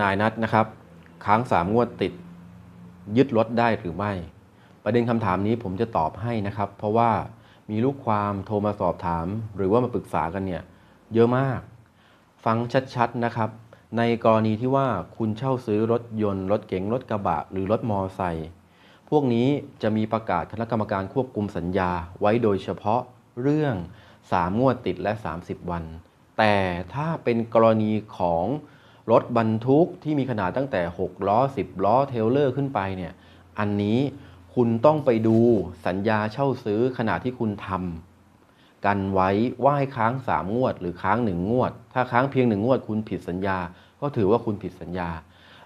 นายนัดนะครับ ค้างสามงวดติด ยึดรถได้หรือไม่ ประเด็นคำถามนี้ผมจะตอบให้นะครับ เพราะว่ามีลูกความโทรมาสอบถาม หรือว่ามาปรึกษากันเนี่ยเยอะมาก ฟังชัดๆนะครับ ในกรณีที่ว่าคุณเช่าซื้อรถยนต์ รถเก๋งรถกระบะ หรือรถมอไซค์พวกนี้จะมีประกาศคณะกรรมการควบคุมสัญญาไว้โดยเฉพาะเรื่อง 3 งวดติดและ 30 วัน แต่ถ้าเป็นกรณีของ รถบรรทุกที่มีขนาดตั้งแต่ 6 ล้อ 10 ล้อเทเลอร์ขึ้นไปเนี่ยอันนี้คุณต้องไปดูสัญญาเช่าซื้อขณะที่คุณทำกันไว้ว่าให้ค้าง 3 งวด หรือค้าง 1 งวด ถ้าค้างเพียง 1 งวด คุณผิดสัญญา ก็ถือว่าคุณผิดสัญญา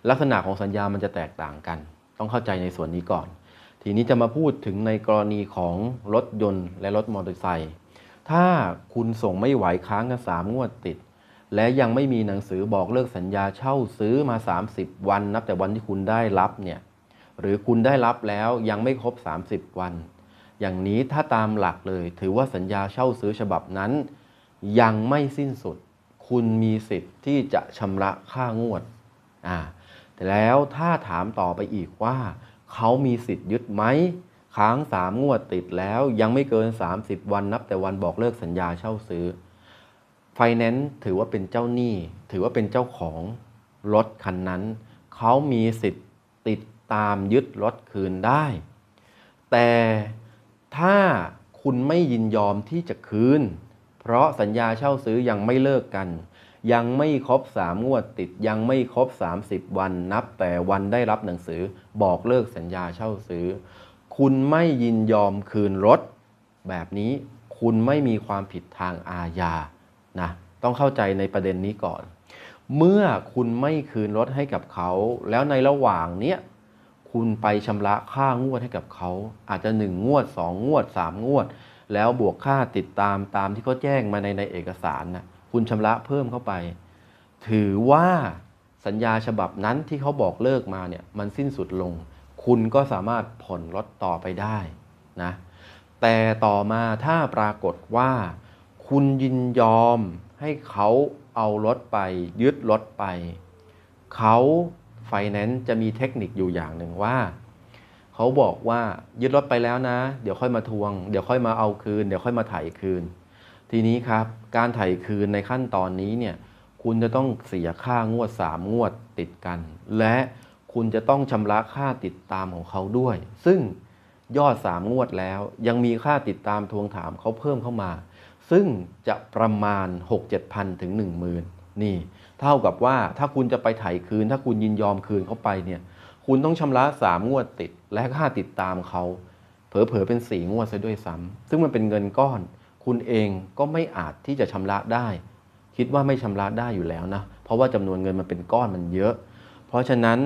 ลักษณะของสัญญามันจะแตกต่างกัน ต้องเข้าใจในส่วนนี้ก่อน ทีนี้จะมาพูดถึงในกรณีของรถยนต์และรถมอเตอร์ไซค์ถ้าคุณส่งไม่ไหวค้างกันสามงวดติด และยังไม่มีหนังสือบอกเลิกสัญญาเช่าซื้อมา 30 วัน นับแต่วันที่คุณได้รับเนี่ยหรือคุณได้รับแล้วยังไม่ครบ 30 วัน อย่างนี้ถ้าตามหลักเลย ถือว่าสัญญาเช่าซื้อฉบับนั้น ยังไม่สิ้นสุด คุณมีสิทธิ์ที่จะชำระค่างวดอ่าแต่แล้วถ้าถามต่อไปอีกว่า เขามีสิทธิ์ยึดไหมค้างสามงวดติดแล้วยังไม่เกิน 30 วันนับแต่วันบอกเลิกสัญญาเช่าซื้อ ไฟแนนซ์ถือว่าเป็นเจ้าหนี้ ถือว่าเป็นเจ้าของรถคันนั้น เขามีสิทธิ์ติดตามยึดรถคืนได้ แต่ถ้าคุณไม่ยินยอมที่จะคืน เพราะสัญญาเช่าซื้อยังไม่เลิกกัน ยังไม่ครบ3งวดติดยังไม่ครบ 30 วันนับแต่วันได้รับหนังสือบอกเลิกสัญญาเช่าซื้อ คุณไม่ยินยอมคืนรถ แบบนี้คุณไม่มีความผิดทางอาญา นะต้องเข้าใจในประเด็นนี้ก่อน เมื่อคุณไม่คืนรถให้กับเขา แล้วในระหว่างเนี้ยคุณไปชำระค่างวดให้กับเขา อาจจะ 1 งวด 2 งวด 3 งวด แล้วบวกค่าติดตามตามที่เขาแจ้งมาในในเอกสารนะคุณชำระเพิ่มเข้าไป ถือว่าสัญญาฉบับนั้นที่เขาบอกเลิกมาเนี่ยมันสิ้นสุดลง คุณก็สามารถผ่อนรถต่อไปได้นะแต่ต่อมาถ้าปรากฏว่า คุณยินยอมให้เขาเอารถไป ยึดรถไป เขาไฟแนนซ์จะมีเทคนิคอยู่อย่างหนึ่งว่า เขาบอกว่ายึดรถไปแล้วนะ เดี๋ยวค่อยมาทวง เดี๋ยวค่อยมาเอาคืน เดี๋ยวค่อยมาไถ่ายคืน ทีนี้ครับ การไถ่ายคืนในขั้นตอนนี้เนี่ย คุณจะต้องเสียค่างวด 3 งวดติดกัน และคุณจะต้องชำระค่าติดตามของเขาด้วย ซึ่งยอด 3 งวดแล้ว ยังมีค่าติดตามทวงถามเขาเพิ่มเข้ามา ซึ่งจะประมาณ 6-7พันถึง 10,000 นี่ เท่ากับว่าถ้าคุณจะไปไถ่คืน ถ้าคุณยินยอมคืนเขาไปเนี่ย คุณต้องชำระ 3 งวดติด และค่าติดตามเขา เผลอๆเป็น 4 งวดซะด้วยซ้ำซึ่งมันเป็นเงินก้อน คุณเองก็ไม่อาจที่จะชำระได้ คิดว่าไม่ชำระได้อยู่แล้วนะ เพราะว่าจำนวนเงินมันเป็นก้อนมันเยอะ เพราะฉะนั้น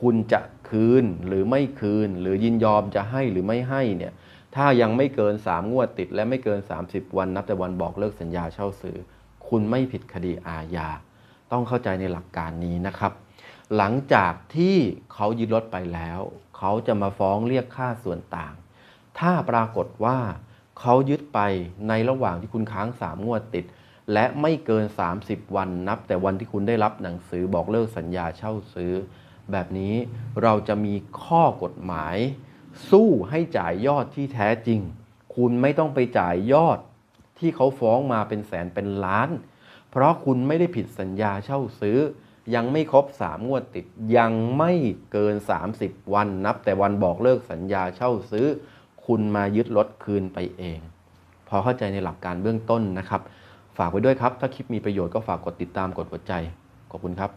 คุณจะคืนหรือไม่คืน หรือยินยอมจะให้หรือไม่ให้เนี่ย ถ้ายังไม่เกิน 3 งวดติด และไม่เกิน 30 วันนับแต่วันบอกเลิกสัญญาเช่าซื้อ คุณไม่ผิดคดีอาญา ต้องเข้าใจในหลักการนี้นะครับ หลังจากที่เขายึดรถไปแล้ว เขาจะมาฟ้องเรียกค่าส่วนต่าง ถ้าปรากฏว่าเขายึดไปในระหว่างที่คุณค้าง 3 งวดติด และไม่เกิน 30 วันนับ แต่วันที่คุณได้รับหนังสือบอกเลิกสัญญาเช่าซื้อ แบบนี้เราจะมีข้อกฎหมาย สู้ให้จ่ายยอดที่แท้จริง คุณไม่ต้องไปจ่ายยอดที่เขาฟ้องมาเป็นแสนเป็นล้าน เพราะคุณไม่ได้ผิดสัญญาเช่าซื้อ ยังไม่ครบ 3 งวดติด ยังไม่เกิน 30 วันนับ แต่วันบอกเลิกสัญญาเช่าซื้อ คุณมายึดรถคืนไปเอง พอเข้าใจในหลักการเบื้องต้นนะครับ ฝากไว้ด้วยครับ ถ้าคลิปมีประโยชน์ก็ฝากกดติดตามกดหัวใจ ขอบคุณครับ